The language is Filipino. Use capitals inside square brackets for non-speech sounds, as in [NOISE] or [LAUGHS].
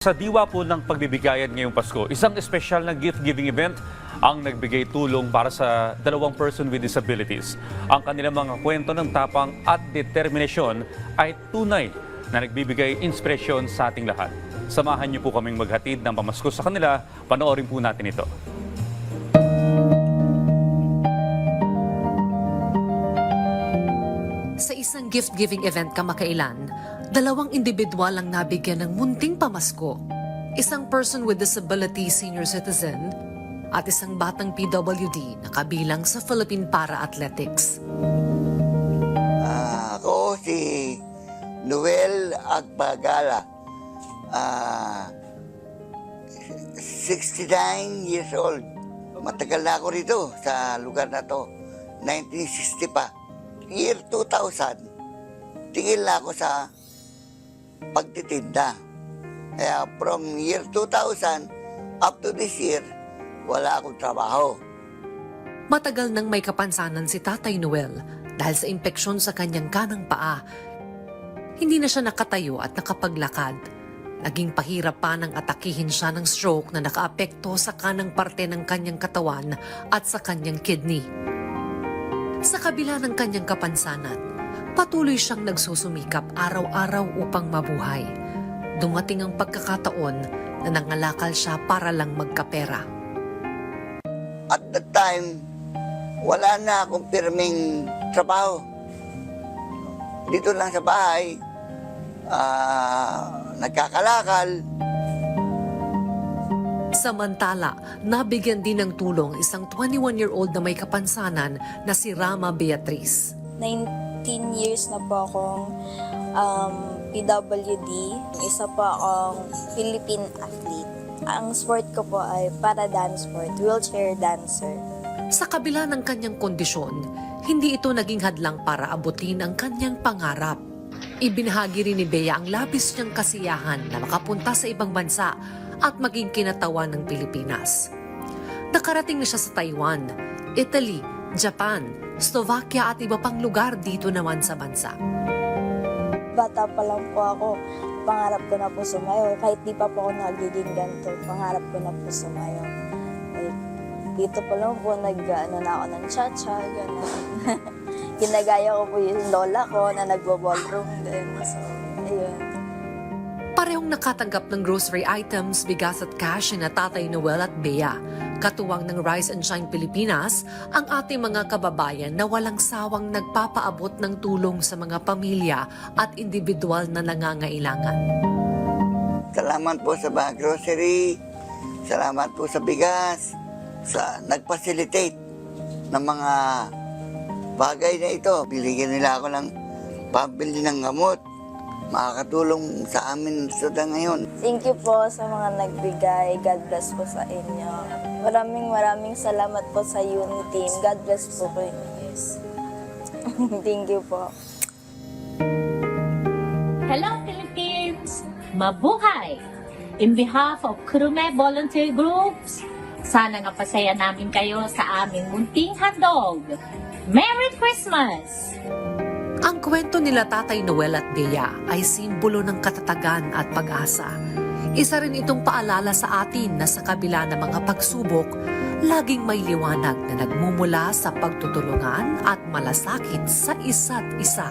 Sa diwa po ng pagbibigayan ngayong Pasko, isang espesyal na gift-giving event ang nagbigay tulong para sa dalawang person with disabilities. Ang kanilang mga kwento ng tapang at determinasyon ay tunay na nagbibigay inspirasyon sa ating lahat. Samahan niyo po kaming maghatid ng pamasko sa kanila. Panoorin po natin ito. Sa isang gift-giving event kamakailan, dalawang individual ang nabigyan ng munting pamasko. Isang person with disability senior citizen at isang batang PWD na kabilang sa Philippine Para-Athletics. Ah, ako si Noel Agbagala. Ah, 69 years old. Matagal na ako rito sa lugar na to. 1960 pa. Year 2000, tigil na ako sa pagtitinda. Kaya from year 2000 up to this year, wala akong trabaho. Matagal nang may kapansanan si Tatay Noel dahil sa impeksyon sa kanyang kanang paa. Hindi na siya nakatayo at nakapaglakad. Naging pahirap pa nang atakihin siya ng stroke na nakaapekto sa kanang parte ng kanyang katawan at sa kanyang kidney. Sa kabila ng kanyang kapansanan, patuloy siyang nagsusumikap araw-araw upang mabuhay. Dumating ang pagkakataon na nangalakal siya para lang magkapera. At that time, wala na akong pirming trabaho. Dito lang sa bahay, ah, nagkakalakal. Samantala, nabigyan din ng tulong isang 21-year-old na may kapansanan na si Rama Beatriz. 19 years na po akong um, PWD. Isa po akong Philippine athlete. Ang sport ko po ay para dance sport, wheelchair dancer. Sa kabila ng kanyang kondisyon, hindi ito naging hadlang para abutin ang kanyang pangarap. Ibinahagi rin ni Bea ang labis niyang kasiyahan na makapunta sa ibang bansa at maging kinatawan ng Pilipinas. Nakarating na siya sa Taiwan, Italy, Japan, Slovakia at iba pang lugar dito naman sa bansa. Bata pa lang po ako, pangarap ko na po sumayo. Kahit di pa po ako nagiging ganito, pangarap ko na po sumayo. Dito pa lang po, nag, ano na ako ng cha-cha, gano'n. Ginagaya [LAUGHS] ko po yung lola ko na nagbo-ballroom din. So. Parehong nakatanggap ng grocery items, bigas at cash na Tatay Noel at Bea. Katuwang ng Rise and Shine Pilipinas, ang ating mga kababayan na walang sawang nagpapaabot ng tulong sa mga pamilya at individual na nangangailangan. Salamat po sa mga grocery. Salamat po sa bigas. Sa nag-facilitate ng mga bagay na ito. Biligyan nila ako ng pambili ng gamot. Makakatulong sa amin sa ngayon. Thank you po sa mga nagbigay. God bless po sa inyo. Maraming maraming salamat po sa Uniteam. God bless po po. [LAUGHS] Thank you po. Hello Philippines! Mabuhay! In behalf of Krume Volunteer Groups, sana nga pasaya namin kayo sa aming munting handog. Merry Christmas! Kwento nila Tatay Noel at Bea ay simbolo ng katatagan at pag-asa. Isa rin itong paalala sa atin na sa kabila ng mga pagsubok, laging may liwanag na nagmumula sa pagtutulungan at malasakit sa isa't isa.